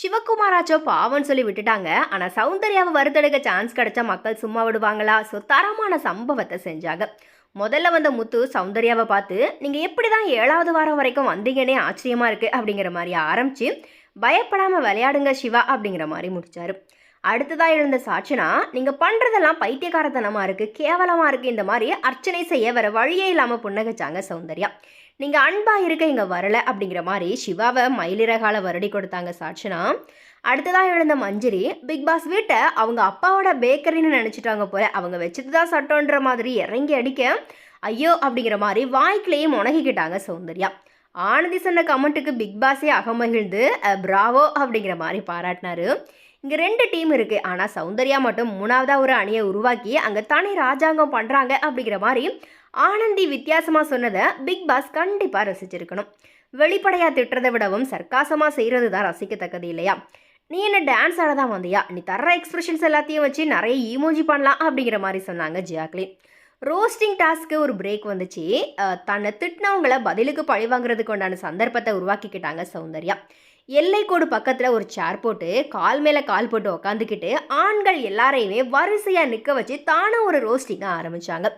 சிவகுமாராச்சோ பாவம்னு சொல்லி விட்டுட்டாங்க. ஆனால் சௌந்தர்யாவை வறுத்தெடுக்க சான்ஸ் கிடைச்சா மக்கள் சும்மா விடுவாங்களா? ஸோ தரமான சம்பவத்தை செஞ்சாங்க. முதல்ல வந்த முத்து சௌந்தர்யாவை பார்த்து நீங்கள் எப்படி தான் ஏழாவது வாரம் வரைக்கும் வந்தீங்கன்னே ஆச்சரியமாக இருக்குது அப்படிங்கிற மாதிரி ஆரம்பித்து பயப்படாமல் விளையாடுங்க சிவா அப்படிங்கிற மாதிரி முடிச்சாரு. அடுத்ததாக எழுந்த சாட்சினா நீங்கள் பண்ணுறதெல்லாம் பைத்தியக்காரத்தனமாக இருக்குது கேவலமாக இருக்குது இந்த மாதிரி அர்ச்சனை செய்ய வர வழியே இல்லாமல் புன்னகைச்சாங்க சௌந்தர்யா. நீங்கள் அன்பாக இருக்க இங்கே வரலை அப்படிங்கிற மாதிரி சிவாவை மயிலிறகால வருடி கொடுத்தாங்க சாட்சினா. அடுத்ததாக எழுந்த மஞ்சரி பிக் பாஸ் வீட்டை அவங்க அப்பாவோட பேக்கரின்னு நினச்சிட்டாங்க போல அவங்க வச்சுட்டு தான் சட்டம்ன்ற மாதிரி இறங்கி அடிக்க ஐயோ அப்படிங்கிற மாதிரி வாய்க்கிலேயே முனகிக்கிட்டாங்க சௌந்தர்யா. ஆனந்தி சொன்ன கமெண்ட்டுக்கு பிக் பாஸே அகமகிழ்ந்து பிராவோ அப்படிங்கிற மாதிரி பாராட்டினாரு. இங்கே ரெண்டு டீம் இருக்குது ஆனால் சௌந்தர்யா மட்டும் மூணாவதாக ஒரு அணியை உருவாக்கி அங்கே தானே ராஜாங்கம் பண்ணுறாங்க அப்படிங்கிற மாதிரி ஆனந்தி வித்தியாசமாக சொன்னதை பிக் பாஸ் கண்டிப்பாக ரசிச்சிருக்கணும். வெளிப்படையாக திட்டுறதை விடவும் சர்க்காசமாக செய்கிறது தான் ரசிக்கத்தக்கது இல்லையா? நீ என்ன டான்ஸ் ஆட தான் வந்தியா? நீ தர்ற எக்ஸ்பிரஷன்ஸ் எல்லாத்தையும் வச்சு நிறைய ஈமோஜி பண்ணலாம் அப்படிங்கிற மாதிரி சொன்னாங்க ஜியாக்லின். ரோஸ்டிங் டாஸ்க்கு ஒரு பிரேக் வந்துச்சு. தன்னை திட்டினவங்கள பதிலுக்கு பழி வாங்குறதுக்கு உண்டான சந்தர்ப்பத்தை உருவாக்கிக்கிட்டாங்க சௌந்தர்யா. எல்லைக்கோடு பக்கத்தில் ஒரு சேர் போட்டு கால் மேலே கால் போட்டு உக்காந்துக்கிட்டு ஆண்கள் எல்லாரையுமே வரிசையாக நிற்க வச்சு தானும் ஒரு ரோஸ்டிங்காக ஆரம்பித்தாங்க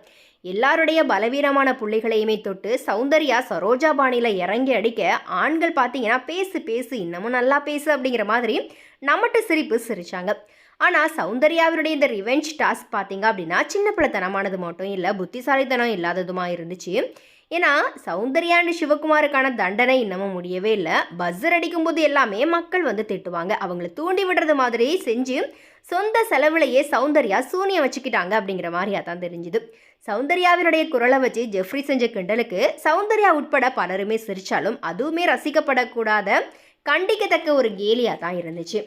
எல்லாருடைய பலவீனமான புள்ளிகளையுமே தொட்டு சௌந்தர்யா சரோஜா பாணியில் இறங்கி அடிக்க ஆண்கள் பார்த்தீங்கன்னா பேசு பேசு இன்னமும் நல்லா பேசு அப்படிங்கிற மாதிரி நம்மட்டு சிரிப்பு சிரிச்சாங்க. ஆனால் சௌந்தர்யாவினுடைய இந்த ரிவெஞ்ச் டாஸ்க் பார்த்தீங்க அப்படின்னா சின்ன பிள்ளைத்தனமானது மட்டும் இல்லை புத்திசாலித்தனம் இல்லாததுமாக இருந்துச்சு. ஏன்னா சௌந்தர்யாண்டு சிவகுமாருக்கான தண்டனை இன்னமும் முடியவே இல்லை. பஸ்ஸர் அடிக்கும்போது எல்லாமே மக்கள் வந்து திட்டுவாங்க. அவங்கள தூண்டி விடுறது மாதிரி செஞ்சு சொந்த செலவுலையே சௌந்தர்யா சூனியம் வச்சுக்கிட்டாங்க அப்படிங்கிற மாதிரியா தான் தெரிஞ்சுது. சௌந்தர்யாவினுடைய குரலை வச்சு ஜெஃப்ரி செஞ்ச கிண்டலுக்கு சௌந்தர்யா உட்பட பலருமே சிரித்தாலும் அதுவுமே ரசிக்கப்படக்கூடாத கண்டிக்கத்தக்க ஒரு கேலியாக தான் இருந்துச்சு.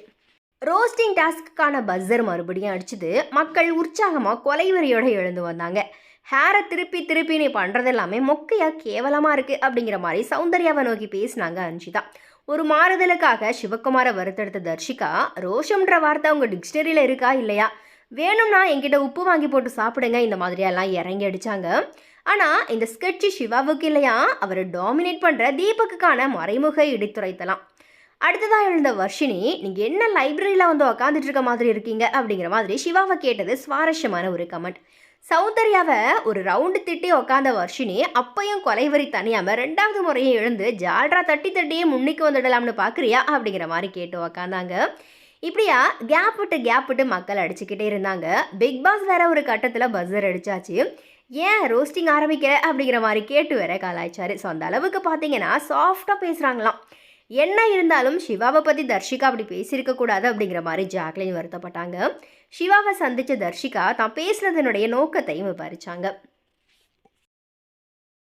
ரோஸ்டிங் டாஸ்க்குக்கான பஸ்ஸர் மறுபடியும் அடிச்சுது. மக்கள் உற்சாகமாக கொலைவரியோடு எழுந்து வந்தாங்க. ஹேரை திருப்பி திருப்பி நீ பண்ணுறது எல்லாமே மொக்கையாக கேவலமாக இருக்குது அப்படிங்கிற மாதிரி சௌந்தர்யாவை நோக்கி பேசினாங்க அன்ஷிதா ஒரு மாறுதலுக்காக சிவகுமாரை வருத்தெடுத்த தர்ஷிகா ரோஷம்ன்ற வார்த்தை அவங்க டிக்ஷனரியில் இருக்கா இல்லையா? வேணும்னா என்கிட்ட உப்பு வாங்கி போட்டு சாப்பிடுங்க இந்த மாதிரியெல்லாம் இறங்கி அடித்தாங்க ஆனால் இந்த ஸ்கெட்சி சிவாவுக்கு இல்லையா? அவர் டாமினேட் பண்ணுற தீபக்குக்கான மறைமுக இடித்துரைத்தலாம். அடுத்ததாக எழுந்த வர்ஷினி நீங்கள் என்ன லைப்ரரியில் வந்து உக்காந்துட்டு இருக்க மாதிரி இருக்கீங்க? அப்படிங்கிற மாதிரி சிவாவை கேட்டது சுவாரஸ்யமான ஒரு கமெண்ட் சௌந்தர்யாவை ஒரு ரவுண்டு திட்டி உக்காந்த வர்ஷினி அப்பையும் கொலைவரி தனியாமல் ரெண்டாவது முறையும் எழுந்து ஜால்ரா தட்டி தட்டியே முன்னிக்கு வந்துடலாம்னு பார்க்குறியா அப்படிங்கிற மாதிரி கேட்டு உக்காந்தாங்க. இப்படியா கேப் விட்டு கேப் விட்டு மக்கள் அடிச்சுக்கிட்டே இருந்தாங்க. பிக் பாஸ் வேற ஒரு கட்டத்தில் பஸ்ஸர் அடிச்சாச்சு. ஏன் ரோஸ்டிங் ஆரம்பிக்கிற அப்படிங்கிற மாதிரி கேட்டு வேற கலாய்ச்சாரு. ஸோ அந்த அளவுக்கு பார்த்தீங்கன்னா சாஃப்டாக பேசுகிறாங்களாம் என்ன இருந்தாலும் சிவாவை பற்றி தர்ஷிகா அப்படி பேசியிருக்க கூடாது அப்படிங்கிற மாதிரி ஜாக்லின் வருத்தப்பட்டாங்க. சிவாவை சந்தித்த தர்ஷிகா தான் பேசுனதனுடைய நோக்கத்தையும் விவரிச்சாங்க